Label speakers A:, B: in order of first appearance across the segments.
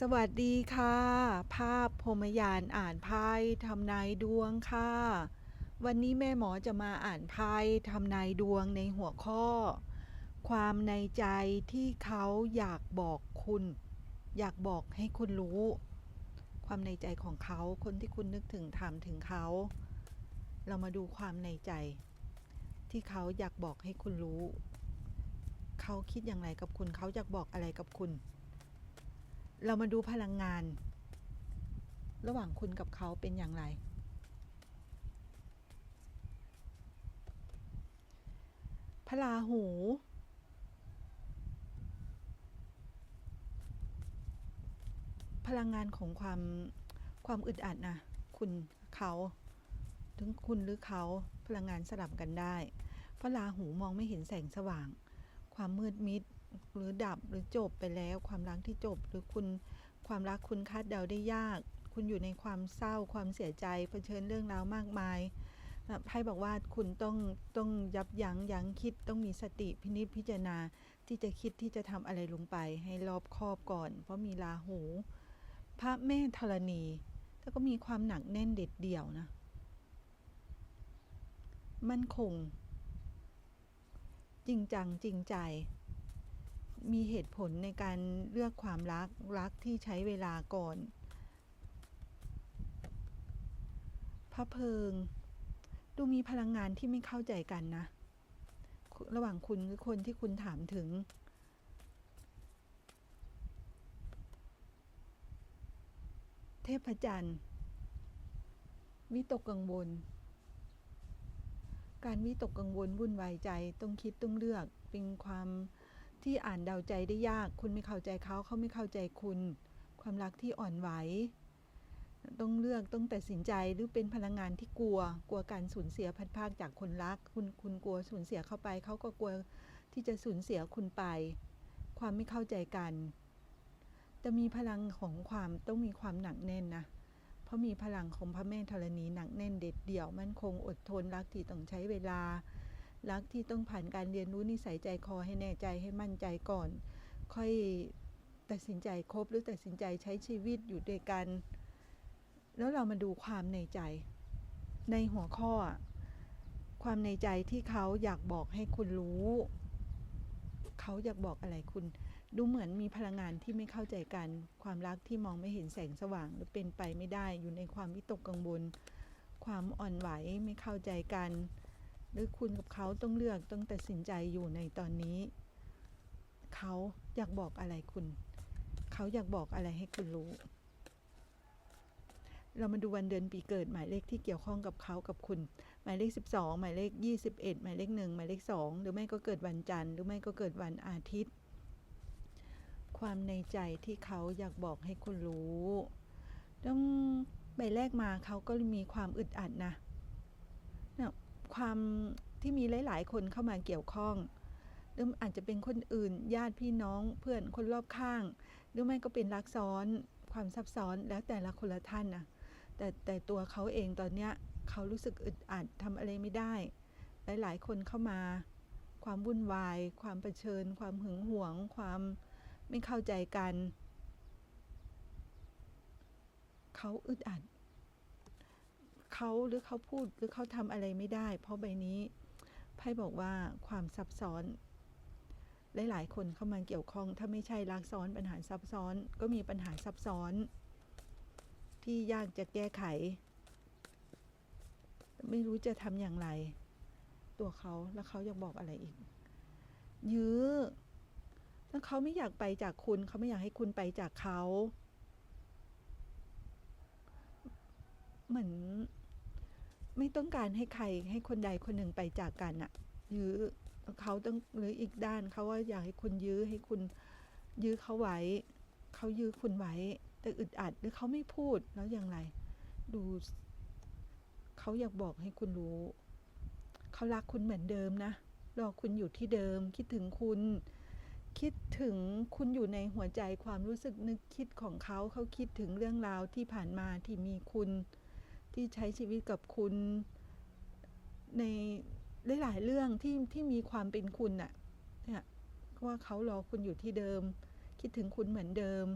A: สวัสดีค่ะ ภาพพรมยานอ่านไพ่ทำนายดวงค่ะ วันนี้แม่หมอจะมาอ่านไพ่ทำนายดวงในหัวข้อ ความในใจที่เขาอยากบอกคุณ อยากบอกให้คุณรู้ ความในใจของเขาคนที่คุณนึกถึงถามถึงเขา เรามาดูความในใจ ที่เขาอยากบอกให้คุณรู้ เขาคิดอย่างไรกับคุณเขาอยากบอกอะไรกับคุณ เรามาดูพลังงาน ระหว่างคุณกับเขาเป็นอย่างไร พระราหู พลังงานของความความอึดอัดนะคุณเขาถึงคุณหรือเขาพลังงานสลับกันได้พระราหูมองไม่เห็นแสงสว่าง ความมืดมิด หรือดับหรือจบไปแล้ว ความรักที่จบหรือคุณความรักคุณคาดเดาได้ยาก คุณอยู่ในความเศร้าความเสียใจเผชิญเรื่องราวมากมายไพ่บอกว่าคุณต้องต้องยับยั้งยั้งคิดต้องมีสติพินิจพิจารณาที่จะคิดที่จะทำอะไรลงไป ให้รอบคอบก่อน เพราะมีราหู พระแม่ธรณีแล้วก็มีความหนักแน่นเด็ดเดี่ยวนะ มั่นคง จริงจังจริงใจ มีเหตุผลในการเลือกความรักรักที่ใช้เวลาก่อน พระเพิง ดูมีพลังงานที่ไม่เข้าใจกันนะ ระหว่างคุณหรือคนที่คุณถามถึง เทพจันทร์ วิตกกังวล การวิตกกังวลวุ่นวายใจต้องคิดต้องเลือกเป็นความ ที่อ่านเดาใจได้ยาก คุณไม่เข้าใจเขาเขาไม่เข้าใจคุณ ความรักที่อ่อนไหว ต้องเลือกต้องตัดสินใจหรือเป็นพลังงานที่กลัว กลัวการสูญเสียพัดพากจากคนรัก คุณคุณกลัวสูญเสียเข้าไป เขาก็กลัวที่จะสูญเสียคุณไป ความไม่เข้าใจกันแต่มีพลังของความต้องมีความหนักแน่นนะเพราะมีพลังของพระแม่ธรณีหนักแน่นเด็ดเดี่ยวมั่นคงอดทนรักที่ต้องใช้เวลา รักที่ต้องผ่านการเรียนรู้นิสัยใจคอให้แน่ใจให้มั่นใจก่อน ค่อยตัดสินใจคบหรือตัดสินใจใช้ชีวิตอยู่ด้วยกัน แล้วเรามาดูความในใจ ในหัวข้อ ความในใจที่เขาอยากบอกให้คุณรู้ เขาอยากบอกอะไรคุณ ดูเหมือนมีพลังงานที่ไม่เข้าใจกัน ความรักที่มองไม่เห็นแสงสว่างหรือเป็นไปไม่ได้อยู่ในความวิตกกังวลความอ่อนไหวไม่เข้าใจกัน หรือคุณกับเขาต้องเลือกต้องตัดสินใจอยู่ในตอนนี้ เขาอยากบอกอะไรคุณ เขาอยากบอกอะไรให้คุณรู้ เรามาดูวันเดือนปีเกิดหมายเลขที่เกี่ยวข้องกับเขากับคุณ หมายเลข 12 หมายเลข 21 หมายเลข 1 หมายเลข 2 หรือไม่ก็เกิดวันจันทร์หรือไม่ก็เกิดวันอาทิตย์ ความในใจที่เขาอยากบอกให้คุณรู้ ต้องใบแรกมาเขาก็มีความอึดอัดนะ ความที่มีหลาย ๆ คนเข้ามาเกี่ยวข้องหรืออาจจะเป็นคนอื่น ญาติพี่น้องเพื่อนคนรอบข้าง หรือไม่ก็เป็นรักซ้อนความซับซ้อนแล้วแต่ละคนละท่านนะแต่แต่ตัวเขาเองตอนเนี้ยเขารู้สึกอึดอัดทำอะไรไม่ได้ หลาย ๆ คนเข้ามา ความวุ่นวาย ความเผชิญ ความหึงหวง ความไม่เข้าใจกัน เขาอึดอัด เขาหรือเขาพูดหรือเขาทำอะไรไม่ได้ เพราะใบนี้ไพ่บอกว่าความซับซ้อน หลายๆ คนเข้ามาเกี่ยวข้อง ถ้าไม่ใช่รักซ้อนปัญหาซับซ้อน ก็มีปัญหาซับซ้อน ที่ยากจะแก้ไข ไม่รู้จะทำอย่างไร ตัวเขาแล้วเขายากบอกอะไรอีก ยื้อแล้วเขาไม่อยากไปจากคุณ เขาไม่อยากให้คุณไปจากเขาเหมือน ไม่ต้องการให้ใครให้คนใดคนหนึ่งไปจากกันอะยื้อเขาต้องหรืออีกด้านเขาว่าอยากให้คุณยื้อให้คุณยื้อเขาไว้เขายื้อคุณไว้ แต่อึดอัดหรือเขาไม่พูดแล้วอย่างไร ดูเขาอยากบอกให้คุณรู้ เขารักคุณเหมือนเดิมนะรอคุณอยู่ที่เดิม คิดถึงคุณ คิดถึงคุณอยู่ในหัวใจความรู้สึกนึกคิดของเขาเขาคิดถึงเรื่องราวที่ผ่านมาที่มีคุณ ที่ใช้ชีวิตกับคุณ ในหลายๆเรื่องที่ที่มีความเป็นคุณน่ะเนี่ยว่าเขารอคุณอยู่ที่เดิม คิดถึงคุณเหมือนเดิม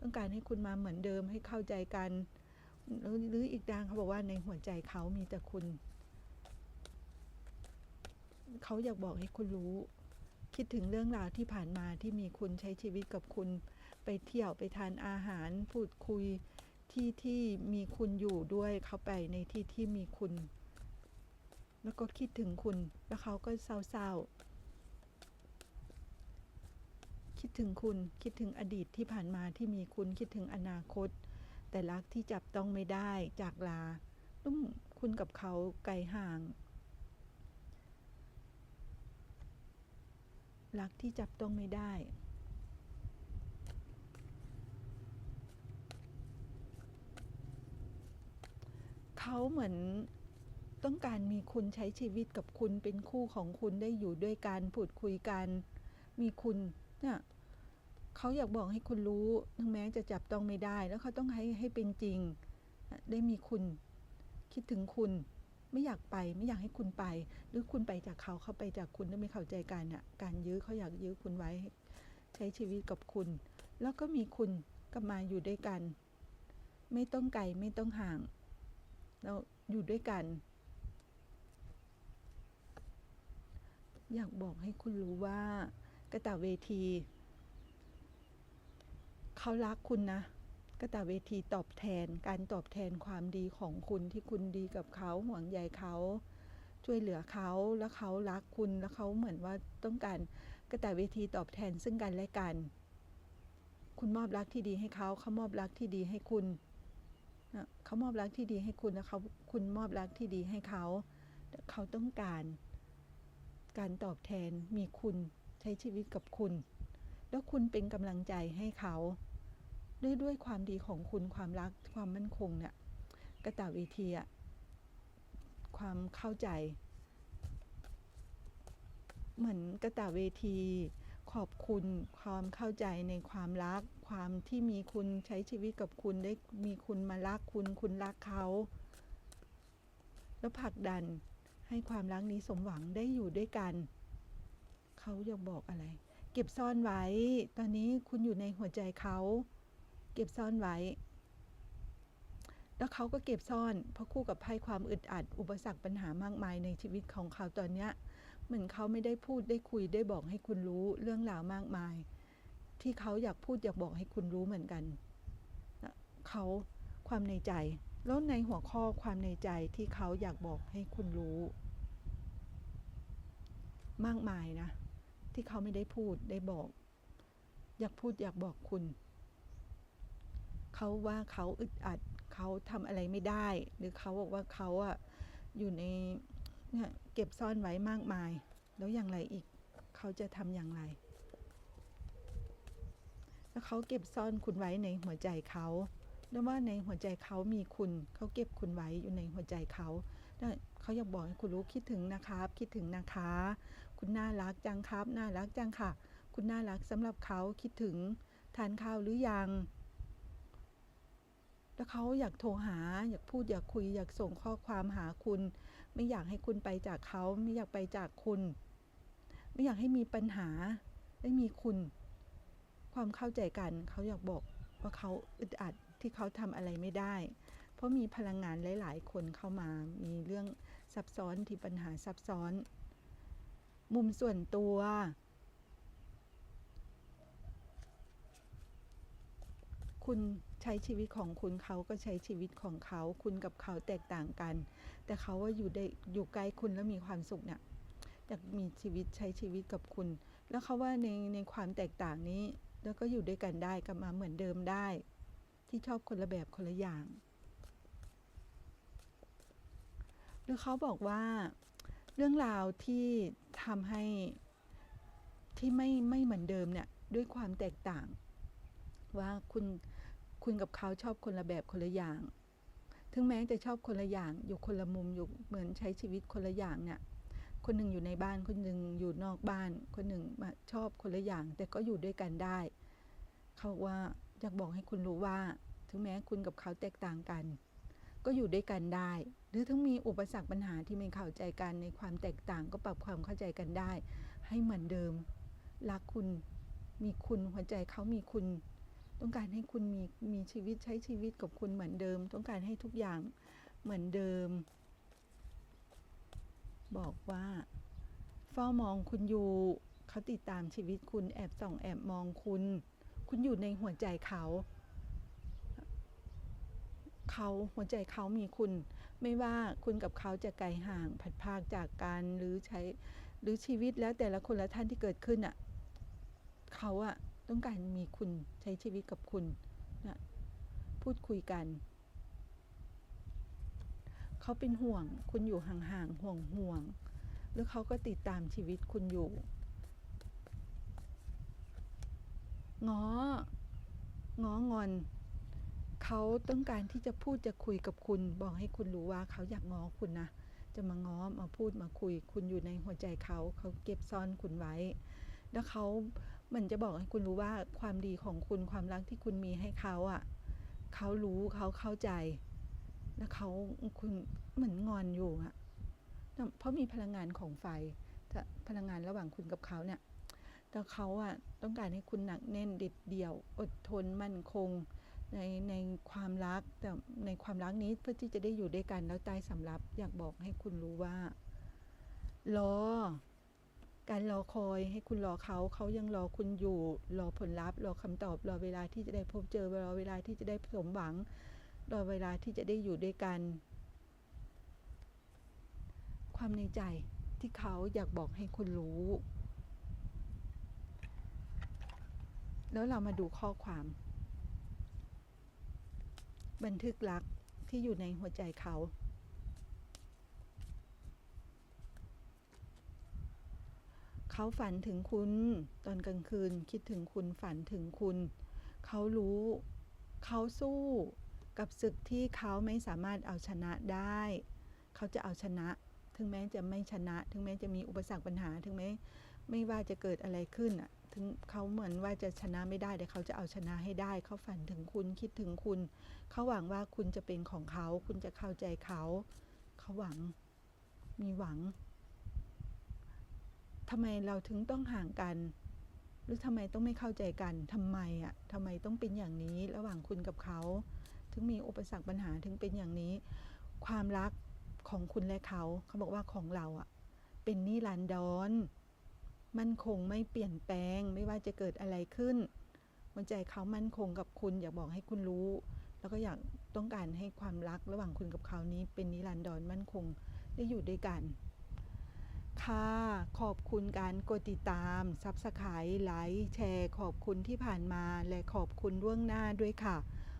A: ต้องการให้คุณมาเหมือนเดิมให้เข้าใจกันหรือหรืออีกดานเขาบอกว่าในหัวใจเขามีแต่คุณ เขาอยากบอกให้คุณรู้ คิดถึงเรื่องราวที่ผ่านมาที่มีคุณใช้ชีวิตกับคุณ ไปเที่ยวไปทานอาหาร พูดคุย ที่ที่มีคุณอยู่ด้วยเขาไปในที่ที่มีคุณ แล้วก็คิดถึงคุณ แล้วเขาก็เศร้าๆ คิดถึงคุณคิดถึงอดีตที่ผ่านมาที่มีคุณคิดถึงอนาคต แต่รักที่จับต้องไม่ได้จากลาตุ้มคุณกับเขาไกลห่างรักที่จับต้องไม่ได้ เขาเหมือนต้องการมีคุณใช้ชีวิตกับคุณเป็นคู่ของคุณได้อยู่ด้วยกันพูดคุยกัน มีคุณเนี่ยเขาอยากบอกให้คุณรู้ถึงแม้จะจับต้องไม่ได้ แล้วเขาต้องให้ให้เป็นจริง ได้มีคุณ คิดถึงคุณ ไม่อยากไป ไม่อยากให้คุณไป หรือคุณไปจากเขาเขาไปจากคุณแล้วไม่เข้าใจกันอะการยื้อเขาอยากยื้อคุณไว้ ใช้ชีวิตกับคุณ แล้วก็มีคุณกลับมาอยู่ด้วยกัน ไม่ต้องไกลไม่ต้องห่าง เราอยู่ด้วยกัน อยากบอกให้คุณรู้ว่ากระต่าเวที เขารักคุณนะกระต่าเวทีตอบแทนการตอบแทนความดีของคุณที่คุณดีกับเขาห่วงใยเขาช่วยเหลือเขาแล้วเขารักคุณแล้วเขาเหมือนว่าต้องการกระต่ายเวทีตอบแทนซึ่งกันและกัน คุณมอบรักที่ดีให้เขาเขามอบรักที่ดีให้คุณ นะเขามอบรักที่ดีให้คุณแล้วเขาคุณมอบรักที่ดีให้เขา เขาต้องการการตอบแทนมีคุณใช้ชีวิตกับคุณ แล้วคุณเป็นกำลังใจให้เขา ด้วยด้วยความดีของคุณความรักความมั่นคงเนี่ยกระต่ายเวทีอะความเข้าใจ เหมือนกระต่ายเวที ขอบคุณความเข้าใจในความรัก ความที่มีคุณใช้ชีวิตกับคุณได้มีคุณมารักคุณ คุณรักเขา แล้วผลักดันให้ความรักนี้สมหวังได้อยู่ด้วยกัน เขาอยากบอกอะไร เก็บซ่อนไว้ ตอนนี้คุณอยู่ในหัวใจเขา เก็บซ่อนไว้ แล้วเขาก็เก็บซ่อน เพราะคู่กับไพ่ความอึดอัด อุปสรรคปัญหามากมายในชีวิตของเขาตอนเนี้ยเหมือนเขาไม่ได้พูดได้คุยได้บอกให้คุณรู้เรื่องราวมากมาย ที่เขาอยากพูดอยากบอกให้คุณรู้เหมือนกันนะเขาความในใจ แล้วในหัวข้อความในใจที่เขาอยากบอกให้คุณรู้ มากมายนะ ที่เขาไม่ได้พูดได้บอก อยากพูดอยากบอกคุณ เขาว่าเขาอึดอัดเขาทำอะไรไม่ได้ หรือเขาบอกว่าเขาอะอยู่ในเนี่ยเก็บซ่อนไว้มากมาย แล้วอย่างไรอีก เขาจะทำอย่างไร แล้วเขาเก็บซ่อนคุณไว้ในหัวใจเขาแล้วว่าในหัวใจเขามีคุณ เขาเก็บคุณไว้อยู่ในหัวใจเขาเขาอยากบอกให้คุณรู้คิดถึงนะครับ คิดถึงนะคะ คุณน่ารักจังครับ น่ารักจังค่ะ คุณน่ารักสำหรับเขาคิดถึงทานข้าวหรือยัง แล้วเขาอยากโทรหา อยากพูดอยากคุย อยากส่งข้อความหาคุณ ไม่อยากให้คุณไปจากเขา ไม่อยากไปจากคุณ ไม่อยากให้มีปัญหาได้มีคุณ ความเข้าใจกันเขาอยากบอกว่าเขาอึดอัดที่เขาทำอะไรไม่ได้ เพราะมีพลังงานหลาย ๆ คนเข้ามา มีเรื่องซับซ้อนที่ปัญหาซับซ้อน มุมส่วนตัว คุณใช้ชีวิตของคุณเขาก็ใช้ชีวิตของเขา คุณกับเขาแตกต่างกัน แต่เขาว่าอยู่ได้อยู่ใกล้คุณแล้วมีความสุขเนี่ยอยากมีชีวิตใช้ชีวิตกับคุณ แล้วเขาว่าในในความแตกต่างนี้ แล้วก็อยู่ด้วยกันได้กลับมาเหมือนเดิมได้ ที่ชอบคนละแบบคนละอย่าง หรือเขาบอกว่าเรื่องราวที่ทำให้ที่ไม่ไม่เหมือนเดิมเนี่ยด้วยความแตกต่าง ว่าคุณคุณกับเขาชอบคนละแบบคนละอย่าง ถึงแม้จะชอบคนละอย่างอยู่คนละมุมอยู่เหมือนใช้ชีวิตคนละอย่างเนี่ย คนหนึ่งอยู่ในบ้านคนหนึ่งอยู่นอกบ้าน คนหนึ่งมาชอบคนละอย่าง แต่ก็อยู่ด้วยกันได้ เขาว่าอยากบอกให้คุณรู้ว่า ถึงแม้คุณกับเขาแตกต่างกัน ก็อยู่ด้วยกันได้ หรือถึงมีอุปสรรคปัญหาที่ไม่เข้าใจกันในความแตกต่างก็ปรับความเข้าใจกันได้ ให้เหมือนเดิมรักคุณมีคุณหัวใจเขามีคุณ ต้องการให้คุณมีมีชีวิตใช้ชีวิตกับคุณเหมือนเดิม ต้องการให้ทุกอย่างเหมือนเดิม บอกว่าเฝ้ามองคุณอยู่เขาติดตามชีวิตคุณแอบส่องแอบมองคุณ คุณอยู่ในหัวใจเขา เขาหัวใจเขามีคุณ ไม่ว่าคุณกับเขาจะไกลห่างผัดพรากจากกันหรือใช้หรือชีวิตแล้วแต่ละคนละท่านที่เกิดขึ้นอะเขาอะต้องการมีคุณใช้ชีวิตกับคุณนะพูดคุยกัน เขาเป็นห่วง คุณอยู่ห่างๆห่วงห่วงหรือเขาก็ติดตามชีวิตคุณอยู่ง้อง้องอน เขาต้องการที่จะพูดจะคุยกับคุณ บอกให้คุณรู้ว่าเขาอยากง้อคุณนะ จะมาง้อมาพูดมาคุย คุณอยู่ในหัวใจเขา เขาเก็บซ่อนคุณไว้ แล้วเขาเหมือนจะบอกให้คุณรู้ว่าความดีของคุณความรักที่คุณมีให้เขาอะ เขารู้เขาเข้าใจ แล้วเขาคุณเหมือนงอนอยู่อะเพราะมีพลังงานของไฟพลังงานระหว่างคุณกับเขาเนี่ยแต่เขาอะต้องการให้คุณหนักแน่นเด็ดเดี่ยว อดทนมั่นคง ในในความรักแต่ในความรักนี้เพื่อที่จะได้อยู่ด้วยกันแล้วใต้สำรับอยากบอกให้คุณรู้ว่ารอการรอคอยให้คุณรอเขาเขายังรอคุณอยู่ รอผลลัพธ์ รอคำตอบ รอเวลาที่จะได้พบเจอรอเวลาที่จะได้สมหวัง รอเวลาที่จะได้อยู่ด้วยกัน ความในใจที่เขาอยากบอกให้คุณรู้ แล้วเรามาดูข้อความ บันทึกรักที่อยู่ในหัวใจเขา เขาฝันถึงคุณ ตอนกลางคืนคิดถึงคุณฝันถึงคุณ เขารู้ เขาสู้ กับศึกที่เขาไม่สามารถเอาชนะได้ เขาจะเอาชนะ ถึงแม้จะไม่ชนะ ถึงแม้จะมีอุปสรรคปัญหา ถึงแม้ไม่ว่าจะเกิดอะไรขึ้นอะ ถึงเขาเหมือนว่าจะชนะไม่ได้แต่เขาจะเอาชนะให้ได้ เขาฝันถึงคุณคิดถึงคุณ เขาหวังว่าคุณจะเป็นของเขา คุณจะเข้าใจเขา เขาหวัง มีหวังทำไมเราถึงต้องห่างกัน หรือทำไมต้องไม่เข้าใจกันทำไมอะทำไมต้องเป็นอย่างนี้ระหว่างคุณกับเขา ถึงมีอุปสรรคปัญหาถึงเป็นอย่างนี้ ความรักของคุณและเขา เขาบอกว่าของเราอะเป็นนิรันดรมั่นคงไม่เปลี่ยนแปลง ไม่ว่าจะเกิดอะไรขึ้นหัวใจเขามั่นคงกับคุณอยากบอกให้คุณรู้ แล้วก็อยากต้องการให้ความรักระหว่างคุณกับเขานี้เป็นนิรันดรมั่นคงได้อยู่ด้วยกัน ค่ะ ขอบคุณการกดติดตามซับสไครต์ไลค์แชร์ ขอบคุณที่ผ่านมาและขอบคุณล่วงหน้าด้วยค่ะ